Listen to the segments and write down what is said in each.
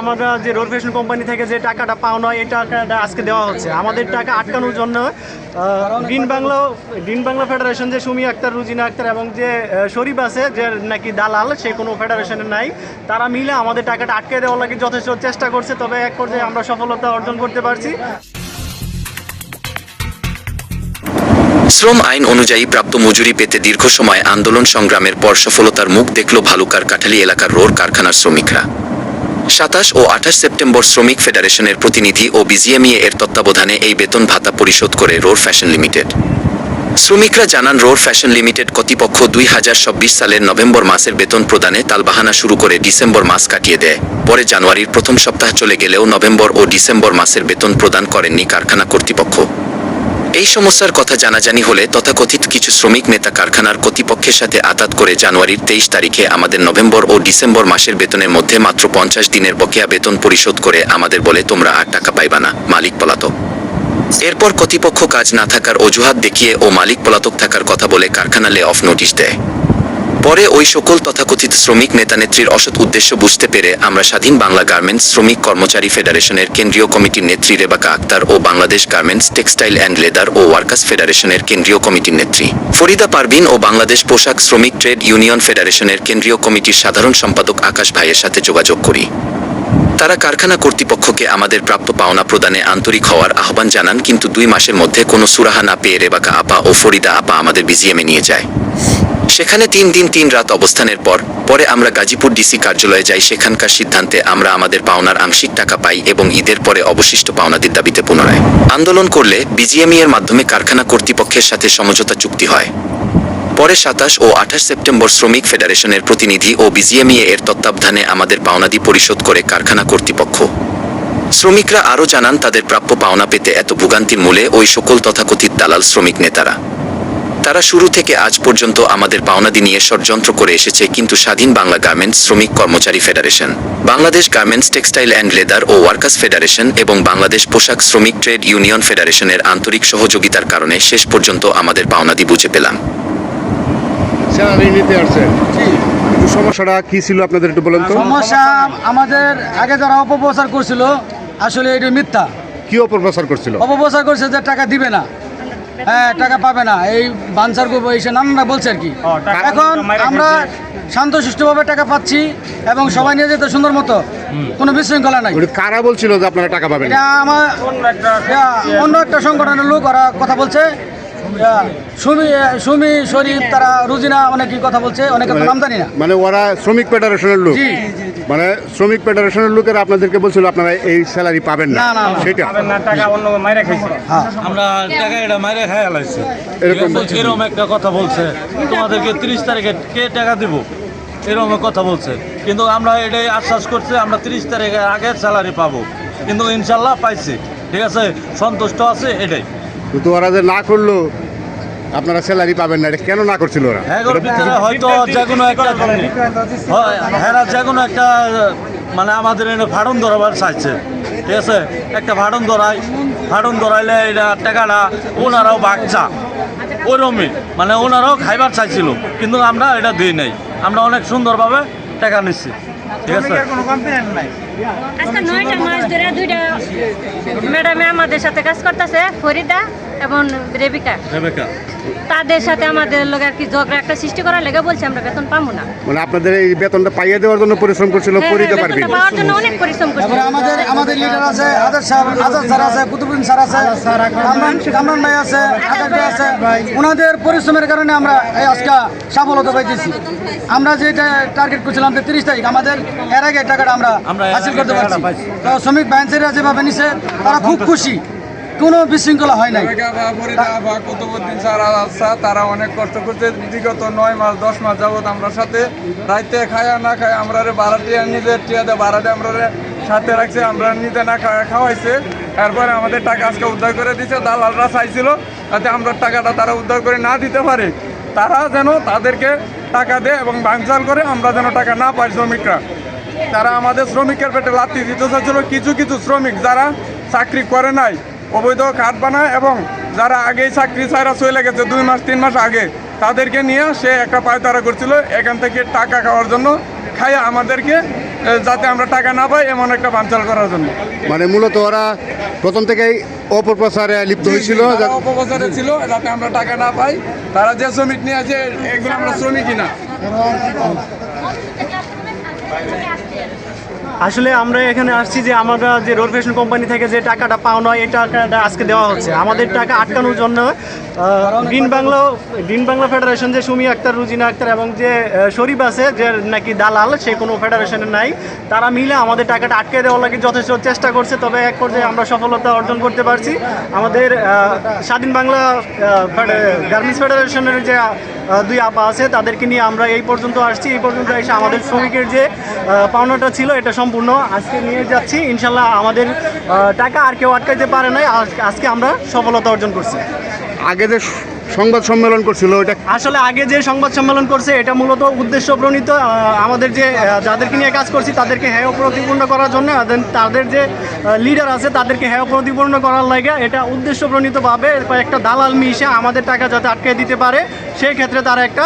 আমরা যে road fashion company থেকে যে টাকাটা পাওয়া নয়, এই টাকাটা আজকে দেওয়া হচ্ছে। আমাদের টাকা আটকানোর জন্য green Bangla green Bangla federation যে সুমি আক্তার, রুজিনা আক্তার এবং যে শরীফ আছে, যে নাকি দালাল, সে কোনো ফেডারেশনে নাই। তারা মিলে আমাদের টাকাটা আটকে দেওয়ার লাগে যথেষ্ট চেষ্টা করছে, তবে এক পর্যায়ে আমরা সফলতা অর্জন করতে পারছি। শ্রম আইন অনুযায়ী প্রাপ্ত মজুরি পেতে দীর্ঘ সময় আন্দোলন সংগ্রামের পর সফলতার মুখ দেখল ভালুকার কাঠালি এলাকার রোড কারখানার শ্রমিকরা। সাতাশ ও আঠাশ সেপ্টেম্বর শ্রমিক ফেডারেশনের প্রতিনিধি ও বিজিএমইএ এর তত্ত্বাবধানে এই বেতন ভাতা পরিশোধ করে রোড ফ্যাশন লিমিটেড। শ্রমিকরা জানান, রোড ফ্যাশন লিমিটেড কর্তৃপক্ষ দুই হাজার চব্বিশ সালের নভেম্বর মাসের বেতন প্রদানে তালবাহানা শুরু করে ডিসেম্বর মাস কাটিয়ে দেয়। পরে জানুয়ারির প্রথম সপ্তাহ চলে গেলেও নভেম্বর ও ডিসেম্বর মাসের বেতন প্রদান করেননি কারখানা কর্তৃপক্ষ। এই সমস্যার কথা জানাজানি হলে তথাকথিত কিছু শ্রমিক নেতা কারখানার কর্তৃপক্ষের সাথে আতাত করে জানুয়ারির তেইশ তারিখে আমাদের নভেম্বর ও ডিসেম্বর মাসের বেতনের মধ্যে মাত্র পঞ্চাশ দিনের বকেয়া বেতন পরিশোধ করে আমাদের বলে তোমরা আর টাকা পাইবা না, মালিক পলাতক। এরপর কর্তৃপক্ষ কাজ না থাকার অজুহাত দেখিয়ে ও মালিক পলাতক থাকার কথা বলে কারখানা লে অফ নোটিশ দেয়। পরে ওই সকল তথাকথিত শ্রমিক নেতানেত্রীর অসৎ উদ্দেশ্য বুঝতে পেরে আমরা স্বাধীন বাংলা গার্মেন্টস শ্রমিক কর্মচারী ফেডারেশনের কেন্দ্রীয় কমিটির নেত্রী রেবাকা আক্তার ও Bangladesh garments, textile and leather O workers ফেডারেশনের কেন্দ্রীয় কমিটির নেত্রী। ফরিদা পারভিন ও বাংলাদেশ পোশাক শ্রমিক ট্রেড ইউনিয়ন ফেডারেশনের কেন্দ্রীয় কমিটির সাধারণ সম্পাদক আকাশ ভাইয়ের সাথে যোগাযোগ করি। তারা কারখানা কর্তৃপক্ষকে আমাদের প্রাপ্য পাওনা প্রদানে আন্তরিক হওয়ার আহ্বান জানান, কিন্তু দুই মাসের মধ্যে কোনো সুরাহা না পেয়ে রেবাকা আপা ও ফরিদা আপা আমাদের বিজিএমে নিয়ে যায়। সেখানে তিন দিন, তিন রাত অবস্থানের পর, পরে আমরা গাজীপুর ডিসি কার্যালয়ে যাই। সেখানকার সিদ্ধান্তে আমরা আমাদের পাওনার আংশিক টাকা পাই এবং ঈদের পরে অবশিষ্ট পাওনাদের দাবিতে পুনরায়। আন্দোলন করলে বিজিএমই এর মাধ্যমে কারখানা কর্তৃপক্ষের সাথে সমঝোতা চুক্তি হয়। পরে সাতাশ ও আঠাশ সেপ্টেম্বর শ্রমিক ফেডারেশনের প্রতিনিধি ও বিজিএমইএ এর তত্ত্বাবধানে আমাদের পাওনাদি পরিশোধ করে কারখানা কর্তৃপক্ষ। শ্রমিকরা আরও জানান, তাদের প্রাপ্য পাওনা পেতে এত ভোগান্তির মূলে ওই সকল তথাকথিত দালাল শ্রমিক নেতারা। তারা শুরু থেকে আজ পর্যন্ত আমাদের পাওনাদি নিয়ে ষড়যন্ত্র করে এসেছে কিন্তু স্বাধীন বাংলা গার্মেন্টস শ্রমিক কর্মচারী federation. Bangladesh garments textile and leather O workers federation এবং বাংলাদেশ পোশাক শ্রমিক ট্রেড ইউনিয়ন ফেডারেশনের আন্তরিক সহযোগিতার কারণে শেষ পর্যন্ত আমাদের পাওনাদি বুঝে পেলাম। সমস্যাটা কি ছিল আপনাদের একটু বলেন তো? সমস্যা আমাদের আগে যারা অপপ্রচার করছিল আসলে এটা মিথ্যা। কি অপপ্রচার করছিল? অপপ্রচার করছে যে টাকা দিবে না। হ্যাঁ টাকা পাবে না। এই বানসার গ্রুপ এসে নানানরা বলছে আর কি। এখন আমরা শান্ত সুষ্ঠুভাবে টাকা পাচ্ছি এবং সবাই নিয়ে যেতে সুন্দর মতো। কোনো বিশৃঙ্খলা নাই। কারা বলছিল যে আপনারা টাকা পাবেন? এটা আমার অন্য একটা সংগঠনের লোক ওরা কথা বলছে। সুমি সুমি শরীফ তারা রুজিনা অনেকে কথা বলছে অনেকে তো নাম জানি না। মানে ওরা শ্রমিক ফেডারেশনের লোক। মানে শ্রমিক ফেডারেশনের লোকেরা আপনাদেরকে বলছিল আপনারা এই স্যালারি পাবেন না। না, না, না। সেটা। আমরা টাকা এটা মাইরে খাই আলাইছে এরকম এরকম একটা কথা বলছে। তোমাদেরকে তিরিশ তারিখে কে টাকা দিব? এরকম কথা বলছে। কিন্তু আমরা এটাই আশ্বাস করছি আমরা তিরিশ তারিখের আগে স্যালারি পাবো। কিন্তু ইনশাল্লাহ পাইছি। ঠিক আছে? সন্তুষ্ট আছে এটাই। কিন্তু ওরা যে না করল আপনারা স্যালারি পাবেন না। এটা কেন না করছিল ওরা? হ্যাঁ হয়তো যে কোনো একটা হয়, হ্যাঁ যে কোনো একটা মানে আমাদের এনে ফাড়ন ধরাবার চাইছে। ঠিক আছে? একটা ফাড়ন ধরাই ফাড়ন ধরাইলে এটা টাকাটা ওনারাও বাচ্চা ওরমই মানে ওনারাও খাইবার চাইছিল কিন্তু আমরা এটা দিই নাই। আমরা অনেক সুন্দরভাবে টাকা নিচ্ছি। ঠিক আছে? আজকে নয়টা মাস ধরে দুইটা ম্যাডামে আমাদের সাথে কাজ করতেছে ফরিদা এবং রেবিকা। রেবেকা। তাদের সাথে আমাদের লোক আর কি ঝগড়া একটা সৃষ্টি করার লেগে বলছে আমরা বেতন পাবো না। মানে আপনাদের এই বেতনটা পাইয়ে দেওয়ার জন্য পরিশ্রম করছিল হ্যাঁ, করিতে হ্যাঁ, পারবি। পাওয়ার জন্য অনেক পরিশ্রম করছে তারপরে আমাদের আমাদের লিডার আছে আজাদ স্যার আজাদ স্যার আছে কুতুবুদ্দিন স্যার আছে কামরান কামরান ভাই আছে আজাদ ভাই আছে। ওনাদের পরিশ্রমের কারণে আমরা এই আজকে সফলতা পাইতেছি। আমরা যে টার্গেট করছিলাম যে তিরিশ তারিখ আমাদের এর আগে টাকাটা আমরা হাসিল করতে পারছি। তো শ্রমিক ব্যাংকেরা যেভাবে নিছে তারা খুব খুশি। কোনো বিশৃঙ্খলা হয় নাই। কুতুবুদ্দিন স্যার আচ্ছা তারা অনেক কষ্ট করছে। বিগত নয় মাস দশ মাস যাবত আমরা সাথে। রাইতে খায়া না খায় আমরা রে বারাটিয়া নিজের টিয়াতে বারাটে আমরা রে সাথে রাখছে আমরা নিজে না খাওয়া খাওয়াইছে। তারপরে আমাদের টাকা আজকে উদ্ধার করে দিছে দালালরা চাইছিল যাতে আমরা টাকাটা তারা উদ্ধার করে না দিতে পারে। তারা যেন তাদেরকে টাকা দেয় এবং বাঞ্চাল করে আমরা যেন টাকা না পাই শ্রমিকরা। তারা আমাদের শ্রমিকের পেটে লাত্তি দিতে চাচ্ছিল কিছু কিছু শ্রমিক যারা চাকরি করে নাই অবৈধ কার্ড বানায় এবং যারা আগেই চাকরি ছাড়া চলে গেছে দুই মাস তিন মাস আগে তাদেরকে নিয়ে সে একটা পায়তারা করছিল এখান থেকে টাকা খাওয়ার জন্য খাইয়ে আমাদেরকে যাতে আমরা টাকা না পাই এমন একটা বাঞ্চাল করার জন্য। মানে মূলত ওরা প্রথম থেকেই অপপ্রচারে লিপ্ত হয়েছিল অপপ্রচারে ছিল যাতে আমরা টাকা না পাই। তারা যে শ্রমিক নিয়ে আছে এগুলো আমরা শ্রমিকই না। আসলে আমরা এখানে আসছি যে আমরা যে রোড ফ্যাশন কোম্পানি থেকে যে টাকাটা পাওয়া নয় এই টাকাটা আজকে দেওয়া হচ্ছে। আমাদের টাকা আটকানোর জন্য green Bangla green Bangla federation যে সুমি আক্তার, রুজিনা আক্তার এবং যে শরীফ আছে, যে নাকি দালাল, সে কোনো ফেডারেশনের নাই। তারা মিলে আমাদের টাকাটা আটকে দেওয়ার লাগে যথেষ্ট চেষ্টা করছে, তবে এক পর্যায়ে আমরা সফলতা অর্জন করতে পারছি। আমাদের স্বাধীন বাংলা গার্মেন্টস ফেডারেশনের যে দুই আপা আছে, তাদেরকে নিয়ে আমরা এই পর্যন্ত আসছি। এই পর্যন্ত এসে আমাদের শ্রমিকের যে পাওনাটা ছিল, এটা সম্পূর্ণ আজকে নিয়ে যাচ্ছি। ইনশাল্লাহ আমাদের টাকা আর কেউ আটকাইতে পারে নাই। আজ- আজকে আমরা সফলতা অর্জন করছি। আগে যে সংবাদ সম্মেলন করছিল ওইটা আসলে আগে যে সংবাদ সম্মেলন করছে এটা মূলত উদ্দেশ্য প্রণীত আমাদের যে যাদেরকে নিয়ে কাজ করছি তাদেরকে হেয় প্রতিপূর্ণ করার জন্য তাদের যে লিডার আছে তাদেরকে হেয় প্রতিপূর্ণ করার লাগে এটা উদ্দেশ্য প্রণীতভাবে কয়েকটা দালাল মিশে আমাদের টাকা যাতে আটকে দিতে পারে সেই ক্ষেত্রে তারা একটা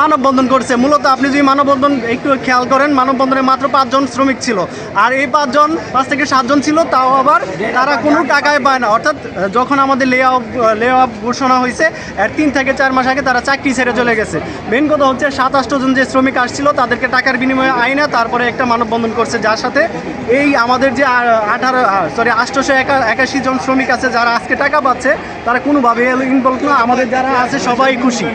মানববন্ধন করছে। মূলত আপনি যদি মানববন্ধন একটু খেয়াল করেন, মানববন্ধনে মাত্র পাঁচজন শ্রমিক ছিল। আর এই পাঁচজন, পাঁচ থেকে সাতজন ছিল, তাও আবার তারা কোনো টাকায় পায় না। অর্থাৎ যখন আমাদের লে অফ লে অফ ঘোষণা হয়েছে, এর তিন থেকে চার মাস আগে তারা চাকরি ছেড়ে চলে গেছে। মেন কথা হচ্ছে সাত আটজন যে শ্রমিক আসছিল, তাদেরকে টাকার বিনিময়ে আইনা তারপরে একটা মানববন্ধন করছে, যার সাথে এই আমাদের যে আঠারো সরি আটশোশো একাশি জন শ্রমিক আছে, যারা আজকে টাকা পাচ্ছে, তারা কোনোভাবে ইনভলভ না। আমাদের যারা আছে, সবাই খুশি।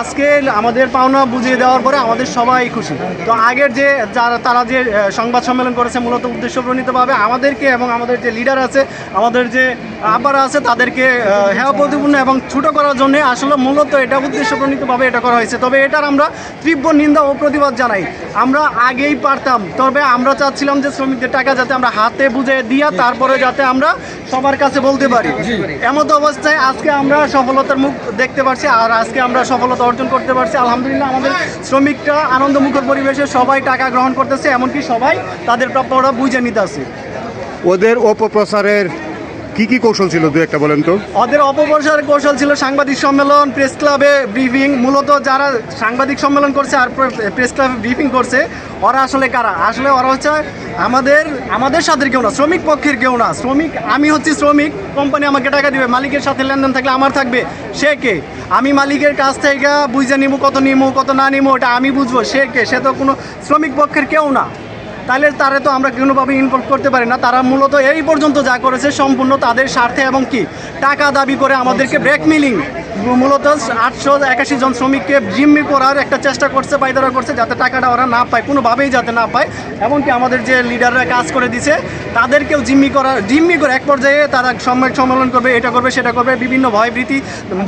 আজকে আমাদের পাওনা বুঝিয়ে দেওয়ার পরে আমাদের সবাই খুশি। তো আগের যে যারা, তারা যে সংবাদ সম্মেলন করেছে মূলত উদ্দেশ্য প্রণীতভাবে আমাদেরকে এবং আমাদের যে লিডার আছে, আমাদের যে আপারা আছে, তাদেরকে হেয় প্রতিপূর্ণ এবং ছোটো করার জন্য আসলে মূলত এটা উদ্দেশ্য প্রণীতভাবে এটা করা হয়েছে। তবে এটার আমরা তীব্র নিন্দা ও প্রতিবাদ জানাই। আমরা আগেই পারতাম, তবে আমরা চাচ্ছিলাম যে শ্রমিকদের টাকা যাতে আমরা হাতে বুঝে দিয়া তারপরে যাতে আমরা সবার কাছে বলতে পারি। এমত অবস্থায় আজকে আমরা সফলতার মুখ দেখতে পারছি, আর আজকে আমরা সফলতা অর্জন করতে পারছি। আলহামদুলিল্লাহ। আমাদের শ্রমিকরা আনন্দমুখর পরিবেশে সবাই টাকা গ্রহণ করতেছে, এমনকি সবাই তাদের প্রাপ্যটা বুঝে নিতে আছে ওদের অপপ্রচারের কি কি কৌশল ছিল? দু একটা বলেন তো। ওদের অপপ্রচার কৌশল ছিল সাংবাদিক সম্মেলন প্রেস ক্লাবে ব্রিফিং মূলত যারা সাংবাদিক সম্মেলন করছে আর প্রেস ক্লাবে ব্রিফিং করছে, ওরা আসলে কারা? আসলে ওরা হচ্ছে আমাদের আমাদের সাথে কেউ না, শ্রমিক পক্ষের কেউ না। শ্রমিক, আমি হচ্ছি শ্রমিক কোম্পানি আমাকে টাকা দিবে, মালিকের সাথে লেনদেন থাকলে আমার থাকবে, সে কে? আমি মালিকের কাছ থেকে বুঝে নিবো, কত নিবো, কত না নিবো, ওটা আমি বুঝব, সে কে? সে তো কোনো শ্রমিক পক্ষের কেউ না। তাহলে তারে তো আমরা কোনোভাবে ইনভলভ করতে পারি না। তারা মূলত এই পর্যন্ত যা করেছে সম্পূর্ণ তাদের স্বার্থে এবং কি? টাকা দাবি করে আমাদেরকে ব্রেক মিলিং মূলত আটশো একাশি জন শ্রমিককে জিম্মি করার একটা চেষ্টা করছে পায়দারা করছে যাতে টাকাটা ওরা না পায় কোনোভাবেই যাতে না পায়। এমনকি আমাদের যে লিডাররা কাজ করে দিছে তাদেরকেও জিম্মি করা জিম্মি করে এক পর্যায়ে তারা সম্মান সম্মেলন করবে এটা করবে সেটা করবে বিভিন্ন ভয়ভীতি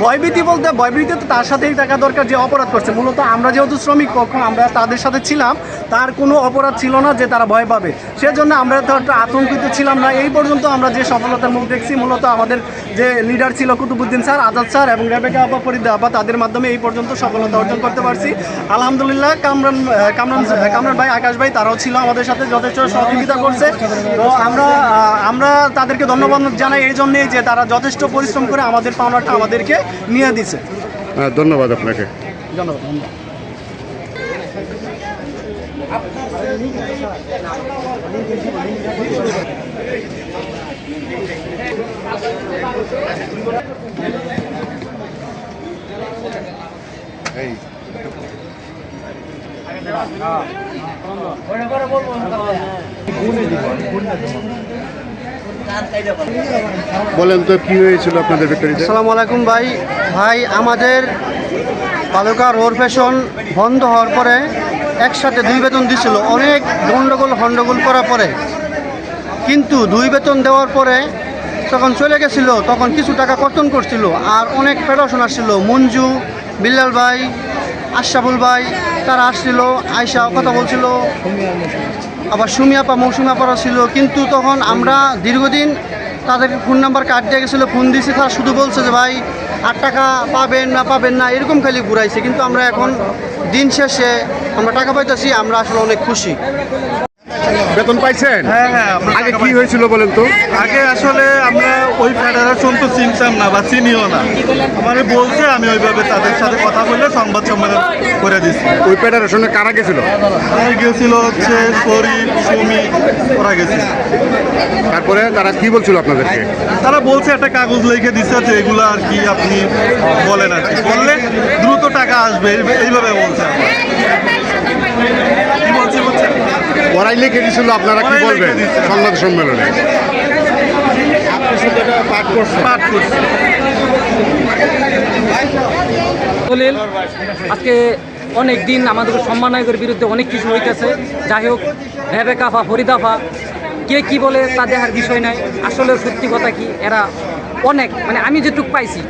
ভয়ভীতি বলতে ভয়ভীতি তো তার সাথেই টাকা দরকার যে অপরাধ করছে। মূলত আমরা যেহেতু শ্রমিক পক্ষ আমরা তাদের সাথে ছিলাম তার কোনো অপরাধ ছিল না যে তারা ভয় পাবে। সেজন্য আমরা তো একটা আতঙ্কিত ছিলাম না। এই পর্যন্ত আমরা যে সফলতার মুখ দেখছি মূলত আমাদের যে লিডার ছিল কুতুবুদ্দিন স্যার আজাদ স্যার এবং রেবেকা আপা ফরিদা আপা তাদের মাধ্যমে এই পর্যন্ত সফলতা অর্জন করতে পারছি। আলহামদুলিল্লাহ কামরান কামরান কামরান ভাই আকাশ ভাই তারাও ছিল আমাদের সাথে যথেষ্ট সহযোগিতা করছে। তো আমরা আমরা তাদেরকে ধন্যবাদ জানাই এই জন্যেই যে তারা যথেষ্ট পরিশ্রম করে আমাদের পাওনাটা আমাদেরকে নিয়ে দিছে হ্যাঁ, ধন্যবাদ আপনাকে। ধন্যবাদ। বলেন তো, কি হয়েছিল আপনাদের ফ্যাক্টরিতে আসসালামু আলাইকুম ভাই। ভাই, আমাদের বালুকা রোড ফ্যাশন বন্ধ হওয়ার পরে একসাথে দুই বেতন দিছিল। অনেক গন্ডগোল হন্ডগোল করার পরে কিন্তু দুই বেতন দেওয়ার পরে যখন চলে গেছিল, তখন কিছু টাকা কর্তন করছিল। আর অনেক ফেডারেশন আসছিল মঞ্জু, বিল্লাল ভাই আশাফুল ভাই, তারা আসছিল আয়সা কথা বলছিল। আবার সুমি আপা, মৌসুমি আপারা ছিল। কিন্তু তখন আমরা দীর্ঘদিন তাদেরকে ফোন নাম্বার কাট দিয়ে গেছিল ফোন দিয়েছি। তারা শুধু বলছে যে, ভাই আট টাকা পাবেন না পাবেন না। এরকম খালি ঘুরাইছে। কিন্তু আমরা এখন দিন শেষে আমরা টাকা পাইতেছি, আমরা আসলে অনেক খুশি। বেতন পাইছেন? হ্যাঁ হ্যাঁ আগে কি। হয়েছিল বলেন তো? আগে আসলে আমরা ওই ফেডারেশন তো চিনতাম না বা চিনিও না। আমার বলছে আমি ওইভাবে তাদের সাথে কথা বলে সংবাদ সম্মেলন করে দিচ্ছি ওই ফেডারেশনে কারা গেছিল? আর গেছিল হচ্ছে শরীফ সুমি ওরা গেছিল। তারপরে তারা কি বলছিল আপনাদেরকে? তারা বলছে একটা কাগজ লিখে দিচ্ছে যে এগুলো আর কি আপনি বলেন আর কি। বললে দ্রুত টাকা আসবে এইভাবে বলছে। ওরাই লিখে দিছিল আপনারা কি বলবেন। সংবাদ সম্মেলনে। দলিল আজকে অনেক দিন আমাদের সম্মানায়কের বিরুদ্ধে অনেক কিছু হইতেছে। যাই হোক রেবেকাফা ফরিদাফা কে কি বলে তা দেখার বিষয় নাই। আসলে সত্যি কথা কি এরা অনেক মানে আমি যেটুক পাইছি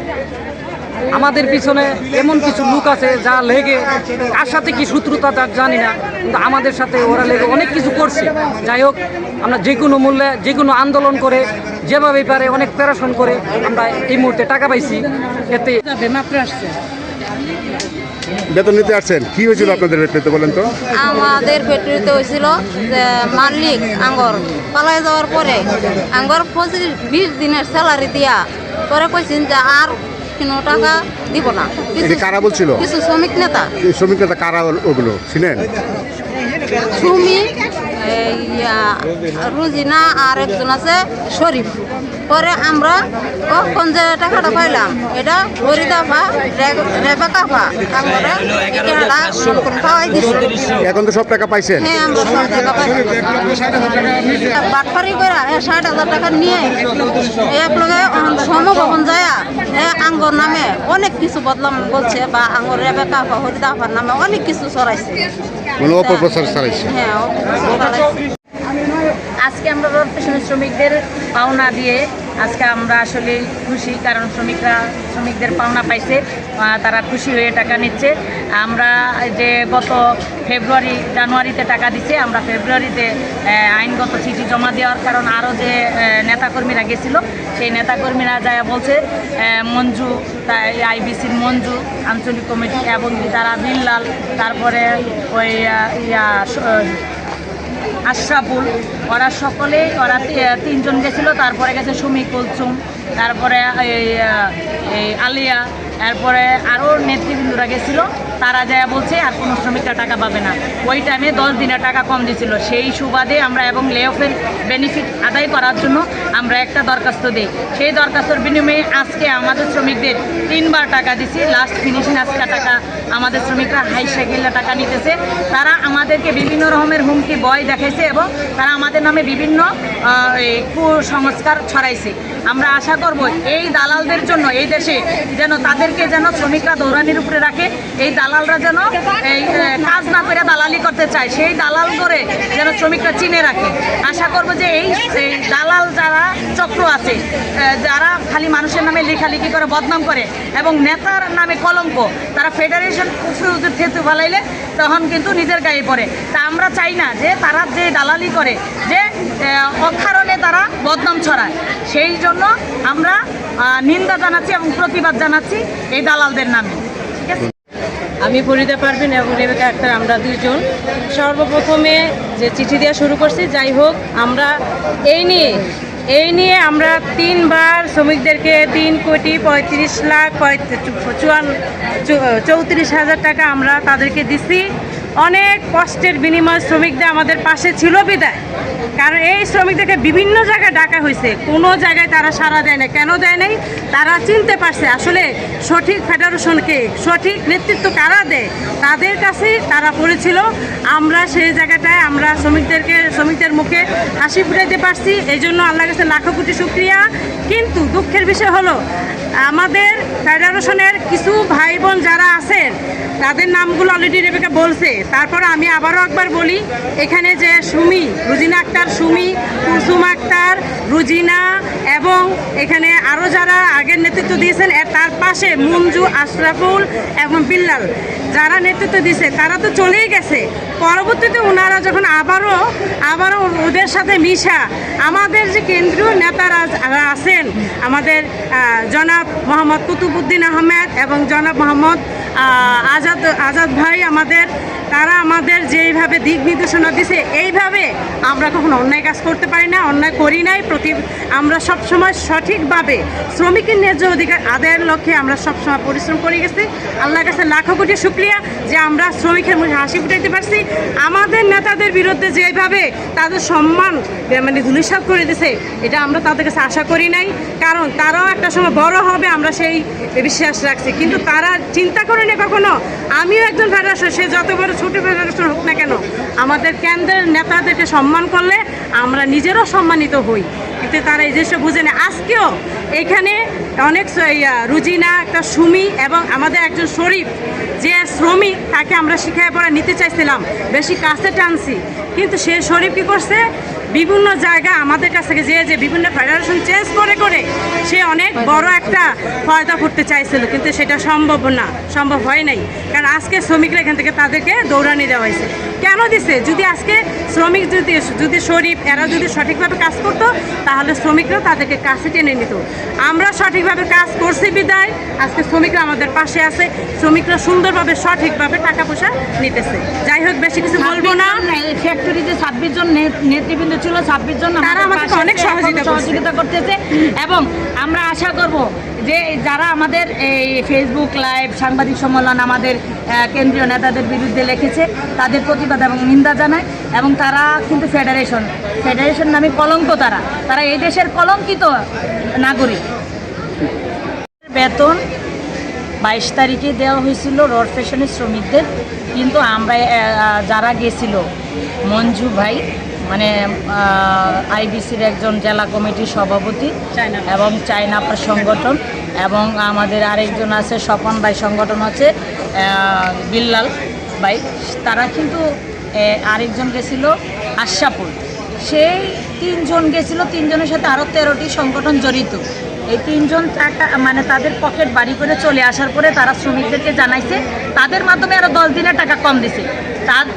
আমাদের পিছনে এমন কিছু লোক আছে যা লেগে কার সাথে কি শত্রুতা তা জানি না কিন্তু আমাদের সাথে ওরা লেগে অনেক কিছু করছে। যাই হোক আমরা যে কোনো মূল্যে যে কোনো আন্দোলন করে যেভাবে পারে অনেক প্যারাশন করে আমরা এই মুহূর্তে টাকা পাইছি। এতে মাত্র আসছে। বেতন নিতে আসছেন। কি হয়েছিল আপনাদের পেতে বলেন তো? আমাদের ফ্যাক্টরিতে হয়েছিল যে মালিক আঙ্গর পালাই যাওয়ার পরে আঙ্গর পঁচিশ বিশ দিনের স্যালারি দিয়া পরে কইছেন যে আর কোনো টাকা দিব না। এটি কারা বলছিল? কিছু শ্রমিক নেতা। এই শ্রমিক নেতা কারা ওগুলো? ছিলেন? সুমি রুজিনা আর একজন আছে শরীফ। পরে আমরা কখন যে টাকাটা পাইলাম এটা দিচ্ছি এখন তো সব টাকা পাইছেন? হ্যাঁ আমরা সব টাকা পাইছি। বাটফারি করে ষাট হাজার টাকা নিয়ে এক লগে সমভবন যায় আঙ্গর নামে অনেক কিছু বদলাম বলছে বা আঙ্গর রেবেকা বা হওয়ার নামে অনেক কিছু চড়াইছে মানে অপপ্রচার হ্যাঁ আজকে আমরা রোড পেশনের শ্রমিকদের পাওনা দিয়ে আজকে আমরা আসলে খুশি, কারণ শ্রমিকরা, শ্রমিকদের পাওনা পাইছে তারা খুশি হয়ে টাকা নিচ্ছে। আমরা যে গত ফেব্রুয়ারি, জানুয়ারিতে টাকা দিচ্ছে আমরা ফেব্রুয়ারিতে আইনগত চিঠি জমা দেওয়ার কারণ আরও যে নেতাকর্মীরা গেছিল, সেই নেতাকর্মীরা যা বলছে মঞ্জু, তাই আইবিসির মঞ্জু, আঞ্চলিক কমিটি এবং তারা বিল্লাল, তারপরে ওই ইয়া আশরাফুল। ওরা সকলে, ওরা তিনজন গেছিল, তারপরে গেছে সুমি কুলসুম, তারপরে এই আলিয়া এরপরে আরও নেতৃবৃন্দরা গেছিল, তারা যা বলছে, আর কোনো শ্রমিকরা টাকা পাবে না। ওই টাইমে দশ দিনের টাকা কম দিয়েছিল সেই সুবাদে আমরা এবং লে অফের বেনিফিট আদায় করার জন্য আমরা একটা দরখাস্ত দিই। সেই দরখাস্তর বিনিময়ে আজকে আমাদের শ্রমিকদের তিনবার টাকা দিছি। লাস্ট ফিনিশিং আজকে টাকা আমাদের শ্রমিকরা হাই সাইকেলে টাকা নিতেছে। তারা আমাদেরকে বিভিন্ন রকমের হুমকি বয় দেখাইছে এবং তারা আমাদের নামে বিভিন্ন কুসংস্কার ছড়াইছে। আমরা আশা করব এই দালালদের জন্য এই দেশে যেন তাদেরকে যেন শ্রমিকরা দৌড়ানির উপরে রাখে, এই দালালরা যেন এই কাজ না করে দালালি করতে চায়, সেই দালাল করে যেন শ্রমিকরা চিনে রাখে। আশা করব যে এই দালাল যারা চক্র আছে যারা খালি মানুষের নামে লেখালেখি করে, বদনাম করে এবং নেতার নামে কলঙ্ক, তারা ফেডারেশন থেতু ফেলাইলে তখন কিন্তু নিজের গায়ে পড়ে। তা আমরা চাই না যে তারা যে দালালি করে, যে অকারণে তারা বদনাম ছড়ায়। সেই জন্য আমরা নিন্দা জানাচ্ছি এবং প্রতিবাদ জানাচ্ছি এই দালালদের নামে। ঠিক আছে আমি ফরিদা পারভিন এবং রেবেকা আক্তার আমরা দুইজন। সর্বপ্রথমে যে চিঠি দেওয়া শুরু করছি, যাই হোক, আমরা এই নিয়ে এই নিয়ে আমরা তিনবার শ্রমিকদেরকে তিন কোটি পঁয়ত্রিশ লাখ চুয়ান চৌত্রিশ হাজার টাকা আমরা তাদেরকে দিছি অনেক কষ্টের বিনিময়ে শ্রমিকদের আমাদের পাশে ছিল বিদায়। কারণ এই শ্রমিকদেরকে বিভিন্ন জায়গায় ডাকা হয়েছে। কোনো জায়গায় তারা সাড়া দেয় না কেন দেয় নাই? তারা চিনতে পারছে। আসলে সঠিক ফেডারেশনকে সঠিক নেতৃত্ব কারা দেয়, তাদের কাছে তারা পড়েছিল। আমরা সেই জায়গাটায় আমরা শ্রমিকদেরকে, শ্রমিকদের মুখে হাসি ফুটাইতে পারছি। এই জন্য আল্লাহ কাছে লাখো কোটি শুক্রিয়া। কিন্তু দুঃখের বিষয় হলো, আমাদের ফেডারেশনের কিছু ভাই বোন যারা আছেন, তাদের নামগুলো অলরেডি রেবেকা বলছে। তারপর আমি আবারও একবার বলি, এখানে যে সুমি, রুজিনা আক্তার, সুমি, কুলসুম আক্তার, রুজিনা এবং এখানে আরও যারা আগের নেতৃত্ব দিয়েছেন তার পাশে মঞ্জু, আশরাফুল এবং বিল্লাল যারা নেতৃত্ব দিয়েছে, তারা তো চলেই গেছে। পরবর্তীতে ওনারা যখন আবারও আবারও ওদের সাথে মিশা, আমাদের যে কেন্দ্রীয় নেতারা আছেন, আমাদের জনাব মোহাম্মদ কুতুবুদ্দিন আহমেদ এবং জনাব মোহাম্মদ আজাদ আজাদ ভাই আমাদের তারা আমাদের যেইভাবে দিক নির্দেশনা দিছে, এইভাবে আমরা কখনো অন্যায় কাজ করতে পারি না, অন্যায় করি নাই। প্রতি আমরা সবসময় সঠিকভাবে শ্রমিকের ন্যায্য অধিকার আদায়ের লক্ষ্যে আমরা সবসময় পরিশ্রম করে গেছি। আল্লাহর কাছে লাখো কোটি শুক্রিয়া যে আমরা শ্রমিকের মুখে হাসি ফুটাইতে পারছি। আমাদের নেতাদের বিরুদ্ধে যেভাবে তাদের সম্মান মানে ধুলিসাত করে দিছে, এটা আমরা তাদের কাছে আশা করি নাই। কারণ তারাও একটা সময় বড় হবে, আমরা সেই বিশ্বাস রাখছি। কিন্তু তারা চিন্তা করে না কখনো। আমিও একজন ফেডারেশন সে যত বড় ছোট ফেডারেশন হোক না কেন, আমাদের কেন্দ্রের নেতাদেরকে সম্মান করলে আমরা নিজেরও সম্মানিত হই। কিন্তু তারা এই জিনিসটা বুঝে না আজকেও এখানে অনেক রুজিনা, একটা সুমি এবং আমাদের একজন শরীফ, যে শ্রমিক, তাকে আমরা শিখায় পড়া নিতে চাইছিলাম। বেশি কাছে টানছি। কিন্তু সে শরীফ কী করছে? বিভিন্ন জায়গা আমাদের কাছ থেকে যে যে বিভিন্ন ফেডারেশন চেঞ্জ করে করে সে অনেক বড় একটা ফয়দা করতে চাইছিল, কিন্তু সেটা সম্ভব না, সম্ভব হয় নাই। কারণ আজকে শ্রমিকরা এখান থেকে তাদেরকে দৌড়ানি দেওয়া হয়েছে। কেন দিছে? যদি আজকে শ্রমিক যদি যদি শরীফ, এরা যদি সঠিকভাবে কাজ করতো, তাহলে শ্রমিকরা তাদেরকে কাছে টেনে নিত। আমরা সঠিকভাবে কাজ করছি বিদায়, আজকে শ্রমিকরা আমাদের পাশে আছে, শ্রমিকরা সুন্দরভাবে, সঠিকভাবে টাকা পয়সা নিতেছে। যাই হোক, বেশি কিছু বলব না। ফ্যাক্টরিতে ছাব্বিশ জন নেতৃবৃন্দ ছিল ছাব্বিশ জন তারা আমাদেরকে অনেক সহযোগিতা সহযোগিতা করতেছে। এবং আমরা আশা করব যে যারা আমাদের এই ফেসবুক লাইভ সাংবাদিক সম্মেলন আমাদের কেন্দ্রীয় নেতাদের বিরুদ্ধে লিখেছে তাদের প্রতিবাদ এবং নিন্দা জানায় এবং তারা কিন্তু ফেডারেশন ফেডারেশন নামে কলঙ্ক তারা। তারা এই দেশের কলঙ্কিত নাগরিক। বেতন বাইশ তারিখে দেওয়া হয়েছিল রড ফ্যাশনের শ্রমিকদের কিন্তু আমরা যারা গেছিল মঞ্জু ভাই মানে আইবিসির একজন জেলা কমিটির সভাপতি চায়না। এবং চায়না সংগঠন এবং আমাদের আরেকজন আছে স্বপন ভাই সংগঠন আছে বিল্লাল ভাই। তারা কিন্তু আরেকজন গেছিল আশাপুর সেই তিনজন গেছিল তিনজনের সাথে আরও তেরোটি সংগঠন জড়িত। এই তিনজন টাকা মানে তাদের পকেট বাড়ি করে চলে আসার পরে তারা শ্রমিকদেরকে জানাইছে তাদের মাধ্যমে আরও দশ দিনের টাকা কম দিছে।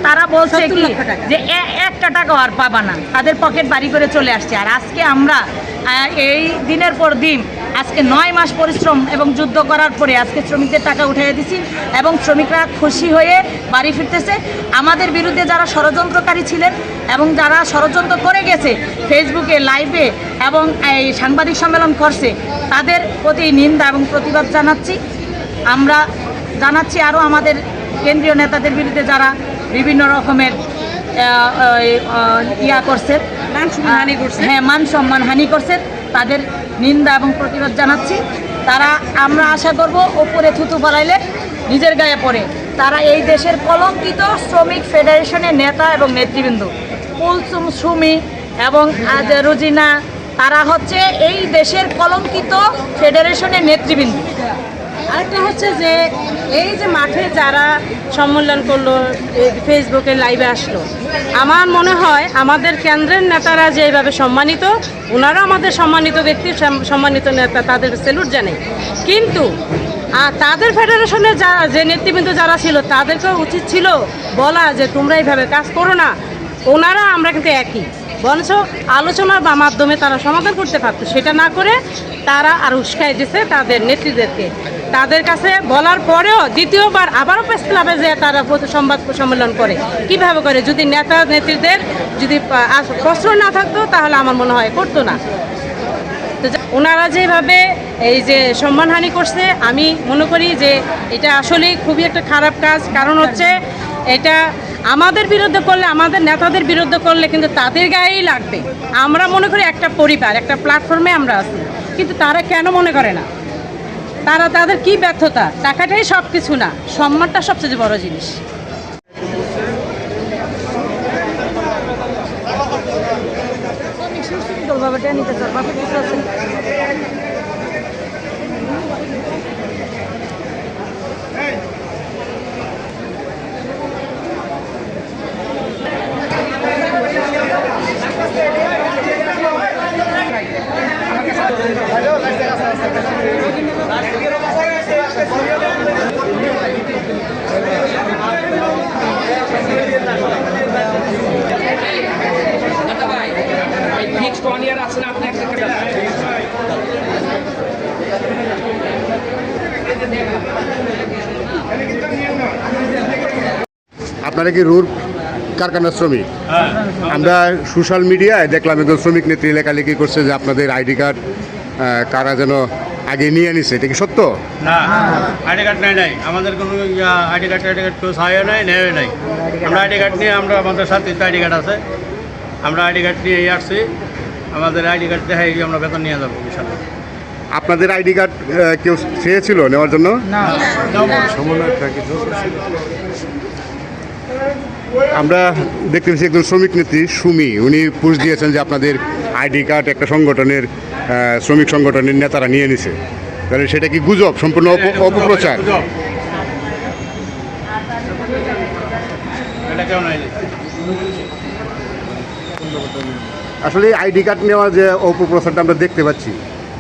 তারা বলছে কি যে একটা টাকাও আর পাবা না। তাদের পকেট বাড়ি করে চলে আসছে। আর আজকে আমরা এই দিনের পর দিন আজকে নয় মাস পরিশ্রম এবং যুদ্ধ করার পরে আজকে শ্রমিকদের টাকা উঠিয়ে দিছি এবং শ্রমিকরা খুশি হয়ে বাড়ি ফিরতেছে। আমাদের বিরুদ্ধে যারা ষড়যন্ত্রকারী ছিলেন এবং যারা ষড়যন্ত্র করে গেছে ফেসবুকে লাইভে এবং এই সাংবাদিক সম্মেলন করছে তাদের প্রতি নিন্দা এবং প্রতিবাদ জানাচ্ছি। আমরা জানাচ্ছি আরও আমাদের কেন্দ্রীয় নেতাদের বিরুদ্ধে যারা বিভিন্ন রকমের ইয়া মান করছে। হ্যাঁ মান সম্মান হানি করছেন তাদের নিন্দা এবং প্রতিবাদ জানাচ্ছি। তারা আমরা আশা করব ওপরে থুতু বাড়াইলে নিজের গায়ে পড়ে। তারা এই দেশের কলঙ্কিত শ্রমিক ফেডারেশনের নেতা এবং নেতৃবৃন্দ। কুলসুম সুমি এবং আজ রুজিনা তারা হচ্ছে এই দেশের কলঙ্কিত ফেডারেশনের নেতৃবৃন্দ। আরেকটা হচ্ছে যে এই যে মাঠে যারা সম্মেলন করল ফেসবুকে লাইভে আসলো, আমার মনে হয় আমাদের কেন্দ্রের নেতারা যে এইভাবে সম্মানিত ওনারা আমাদের সম্মানিত ব্যক্তি সম্মানিত নেতা, তাদের সেলুট জানে কিন্তু আর তাদের ফেডারেশনের যারা যে নেতৃবৃন্দ যারা ছিল, তাদেরকেও উচিত ছিল বলা যে তোমরা এইভাবে কাজ করো না। ওনারা, আমরা কিন্তু একই। বরঞ্চ আলোচনার বা মাধ্যমে তারা সমাধান করতে পারতো। সেটা না করে তারা আর উস্কাই দিছে তাদের নেত্রীদেরকে। তাদের কাছে বলার পরেও দ্বিতীয়বার আবারও প্রেস ক্লাবে যে তারা সংবাদ সম্মেলন করে। কীভাবে করে? যদি নেতা নেত্রীদের যদি প্রশ্রয় না থাকতো তাহলে আমার মনে হয় করতো না। তো ওনারা যেভাবে এই যে সম্মানহানি করছে, আমি মনে করি যে এটা আসলেই খুবই একটা খারাপ কাজ। কারণ হচ্ছে এটা আমাদের বিরুদ্ধে করলে, আমাদের নেতাদের বিরুদ্ধে করলে কিন্তু তাদের গায়েই লাগবে। আমরা মনে করি একটা পরিবার, একটা প্ল্যাটফর্মে আমরা আছি। কিন্তু তারা কেন মনে করে না? তারা তাদের কি ব্যর্থতা? টাকাটাই সব কিছু না। সম্মানটা সবচেয়ে বড় জিনিস। নিতে নেক্সট ওয়ান ইয়ার আছেন আপনি একটা আপনারা কি রুট কারখানার শ্রমিক। আমরা সোশ্যাল মিডিয়ায় দেখলাম একজন শ্রমিক নেত্রী লেখালেখি করছে যে আপনাদের আইডি কার্ড কারা যেন আগে নিয়ে নিছে এটা কি সত্য? না আইডি কার্ড নেয় নাই। আমাদের কোনো আইডি কার্ড আইডি কার্ড কেউ সাহায্য নাই নেয় নাই। আমরা আইডি কার্ড নিয়ে আমরা আমাদের সাথে আইডি কার্ড আছে। আমরা আইডি কার্ড নিয়ে আসছি। আমাদের আইডি কার্ড দেখাই আমরা বেতন নিয়ে যাব বিশাল আপনাদের আইডি কার্ড কেউ চেয়েছিল নেওয়ার জন্য? আমরা দেখতে পেয়েছি একজন শ্রমিক নেত্রী সুমি। উনি পুষ দিয়েছেন যে আপনাদের আইডি কার্ড একটা সংগঠনের শ্রমিক সংগঠনের নেতারা নিয়ে নিছে। তাহলে সেটা কি গুজব? সম্পূর্ণ অপ- অপপ্রচার? আসলে আইডি কার্ড নেওয়ার যে অপপ্রচারটা আমরা দেখতে পাচ্ছি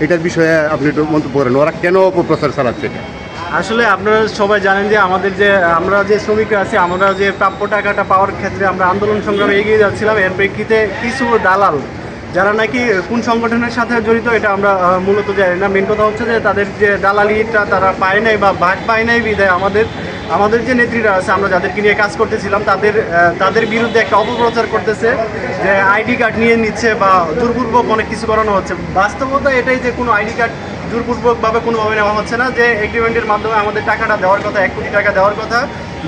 এটার বিষয়ে আপনি একটু মন্তব্য করেন। ওরা কেন অপপ্রচার চালাচ্ছে এটা? আসলে আপনারা সবাই জানেন যে আমাদের যে, আমরা যে শ্রমিকরা আছি, আমরা যে প্রাপ্য টাকাটা পাওয়ার ক্ষেত্রে আমরা আন্দোলন সংগ্রামে এগিয়ে যাচ্ছিলাম। এর প্রেক্ষিতে কিছু দালাল, যারা নাকি কোন সংগঠনের সাথে জড়িত, এটা আমরা মূলত জানি না। মেন কথা হচ্ছে যে, তাদের যে দালালিটা তারা পায় নাই বা ভাগ পায় নাই বিদায় আমাদের আমাদের যে নেত্রীরা আছে, আমরা যাদেরকে নিয়ে কাজ করতেছিলাম, তাদের তাদের বিরুদ্ধে একটা অপপ্রচার করতেছে, যে আইডি কার্ড নিয়ে নিচ্ছে বা দুর্পূর্বক অনেক কিছু করানো হচ্ছে। বাস্তবতা এটাই যে কোনো আইডি কার্ড জোরপূর্বকভাবে কোনোভাবে নেওয়া হচ্ছে না যে এগ্রিমেন্টের মাধ্যমে আমাদের টাকাটা দেওয়ার কথা, এক কোটি টাকা দেওয়ার কথা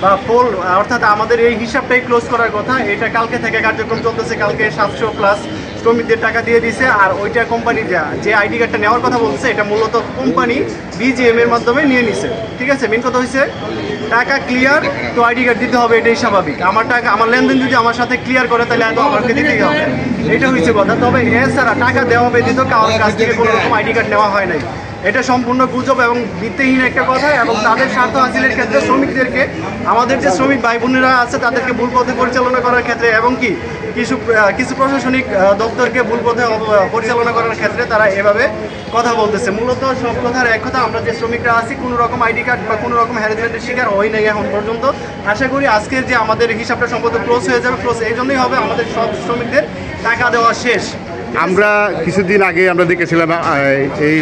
বা ফোল অর্থাৎ আমাদের এই হিসাবটাই ক্লোজ করার কথা। এটা কালকে থেকে কার্যক্রম চলতেছে, কালকে সাতশো প্লাস শ্রমিকদের টাকা দিয়ে দিছে। আর ওইটা কোম্পানি যা, যে আইডি কার্ডটা নেওয়ার কথা বলছে, এটা মূলত কোম্পানি বিজিএম এর মাধ্যমে নিয়ে নিছে। ঠিক আছে মেন কথা হয়েছে টাকা ক্লিয়ার তো আইডি কার্ড দিতে হবে, এটাই স্বাভাবিক। আমার টাকা, আমার লেনদেন যদি আমার সাথে ক্লিয়ার করে, তাহলে এত আমাকে দিতেই হবে। এটা হয়েছে কথা। তবে এছাড়া টাকা দেওয়া ব্যতীত কারোর কাছ থেকে কোনো রকম আইডি কার্ড নেওয়া হয় নাই। এটা সম্পূর্ণ গুজব এবং ভিত্তিহীন একটা কথা এবং তাদের স্বার্থ হাসিলের ক্ষেত্রে শ্রমিকদেরকে, আমাদের যে শ্রমিক ভাই বোনেরা আছে তাদেরকে ভুল পথে পরিচালনা করার ক্ষেত্রে এবং কি, কিছু কিছু প্রশাসনিক দপ্তরকে ভুল পথে পরিচালনা করার ক্ষেত্রে তারা এভাবে কথা বলতেছে। মূলত সব কথার এক কথা, আমরা যে শ্রমিকরা আছি, কোনো রকম আইডি কার্ড বা কোনো রকম হ্যারাসমেন্টের শিকার হই নাই এখন পর্যন্ত। আশা করি আজকের যে আমাদের হিসাবটা সম্পর্কে ক্লোজ হয়ে যাবে। ক্লোজ এই জন্যই হবে আমাদের সব শ্রমিকদের টাকা দেওয়া শেষ। আমরা কিছুদিন আগে আমরা দেখেছিলাম এই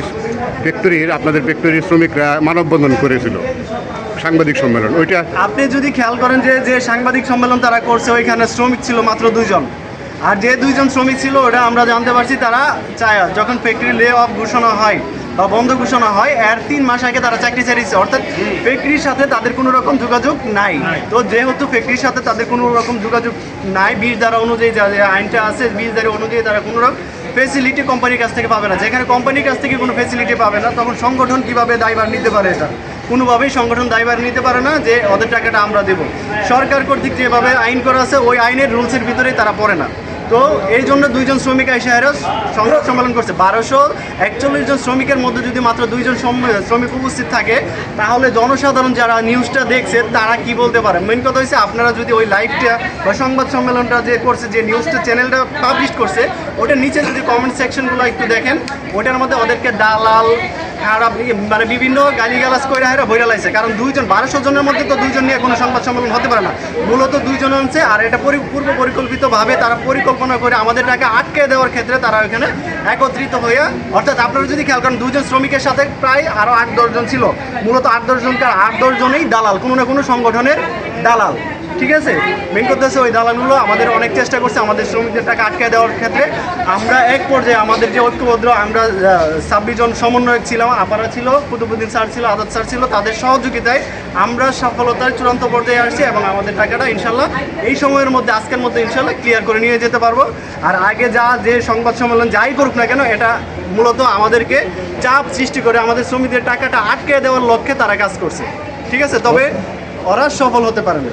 ফ্যাক্টরির, আপনাদের ফ্যাক্টরির শ্রমিকরা মানববন্ধন করেছিল। সাংবাদিক সম্মেলন, ওইটা আপনি যদি খেয়াল করেন যে যে সাংবাদিক সম্মেলন তারা করছে, ওইখানে শ্রমিক ছিল মাত্র দুইজন। আর যে দুইজন শ্রমিক ছিল, ওটা আমরা জানতে পারছি, তারা চায় যখন ফ্যাক্টরি লে অফ ঘোষণা হয় বা বন্ধ ঘোষণা হয়, এর তিন মাস আগে তারা চাকরি ছাড়িয়েছে অর্থাৎ ফ্যাক্টরির সাথে তাদের কোনো রকম যোগাযোগ নাই। তো যেহেতু ফ্যাক্টরির সাথে তাদের কোনো রকম যোগাযোগ নাই, বীজ দ্বারা অনুযায়ী যা আইনটা আছে, বীজ দ্বারা অনুযায়ী তারা কোনো রকম ফেসিলিটি কোম্পানির কাছ থেকে পাবে না। যেখানে কোম্পানির কাছ থেকে কোনো ফেসিলিটি পাবে না, তখন সংগঠন কীভাবে দায়ভার নিতে পারে এটা? কোনোভাবেই সংগঠন দায়ভার নিতে পারে না যে ওদের টাকাটা আমরা দেব। সরকার কর্তৃক যেভাবে আইন করা আছে, ওই আইনের রুলসের ভিতরেই তারা পড়ে না। তো এই জন্য দুইজন শ্রমিক এসে হেরো সংবাদ সম্মেলন করছে। বারোশো একচল্লিশ জন শ্রমিকের মধ্যে যদি মাত্র দুইজন শ্রমিক উপস্থিত থাকে, তাহলে জনসাধারণ যারা নিউজটা দেখছে, তারা কি বলতে পারে? মেন কথা হচ্ছে আপনারা যদি ওই লাইভটা বা সংবাদ সম্মেলনটা যে করছে, যে নিউজটা চ্যানেলটা পাবলিশ করছে ওটার নিচে যদি কমেন্ট সেকশনগুলো একটু দেখেন, ওটার মধ্যে ওদেরকে দালাল, খারাপ মানে বিভিন্ন গালিগালাজ করে হেরা ভৈরা লাইছে। কারণ দুইজন, বারোশো জনের মধ্যে তো দুইজন নিয়ে কোনো সংবাদ সম্মেলন হতে পারে না। মূলত দুইজন আনছে, আর এটা পরি- পূর্ব পরিকল্পিতভাবে তারা পরিকল্পনা করে আমাদের টাকা আটকে দেওয়ার ক্ষেত্রে তারা ওইখানে একত্রিত হয়ে, অর্থাৎ আপনারা যদি খেয়াল করেন, দুজন শ্রমিকের সাথে প্রায় আরও আট দশজন ছিল। মূলত আট দশজনকার আট দশজনেই দালাল, কোনো না কোনো সংগঠনের দালাল। ঠিক আছে? মেন করতেছে ওই দালালগুলো আমাদের অনেক চেষ্টা করছে আমাদের শ্রমিকদের টাকা আটকে দেওয়ার ক্ষেত্রে। আমরা এক পর্যায়ে আমাদের যে ঐক্যবদ্ধ আমরা ছাব্বিশ জন সমন্বয়ক ছিলাম, আপারা ছিল, কুতুবুদ্দিন স্যার ছিল, আজাদ স্যার ছিল, তাদের সহযোগিতায় আমরা সফলতার চূড়ান্ত পর্যায়ে আসছি এবং আমাদের টাকাটা ইনশাল্লাহ এই সময়ের মধ্যে, আজকের মধ্যে ইনশাল্লাহ ক্লিয়ার করে নিয়ে যেতে পারব। আর আগে যা, যে সংবাদ সম্মেলন যাই করুক না কেন, এটা মূলত আমাদেরকে চাপ সৃষ্টি করে আমাদের শ্রমিকদের টাকাটা আটকে দেওয়ার লক্ষ্যে তারা কাজ করছে। ঠিক আছে? তবে ওরা সফল হতে পারে না।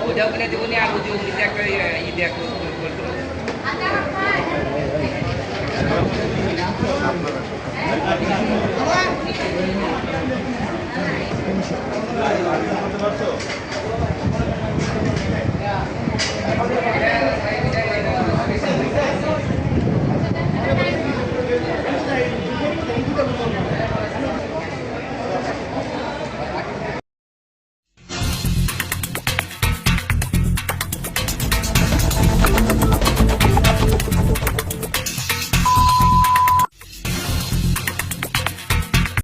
ওইটাও কিনে দেবো আর ওই যে অমনিতে একটা ই দেখো পারছ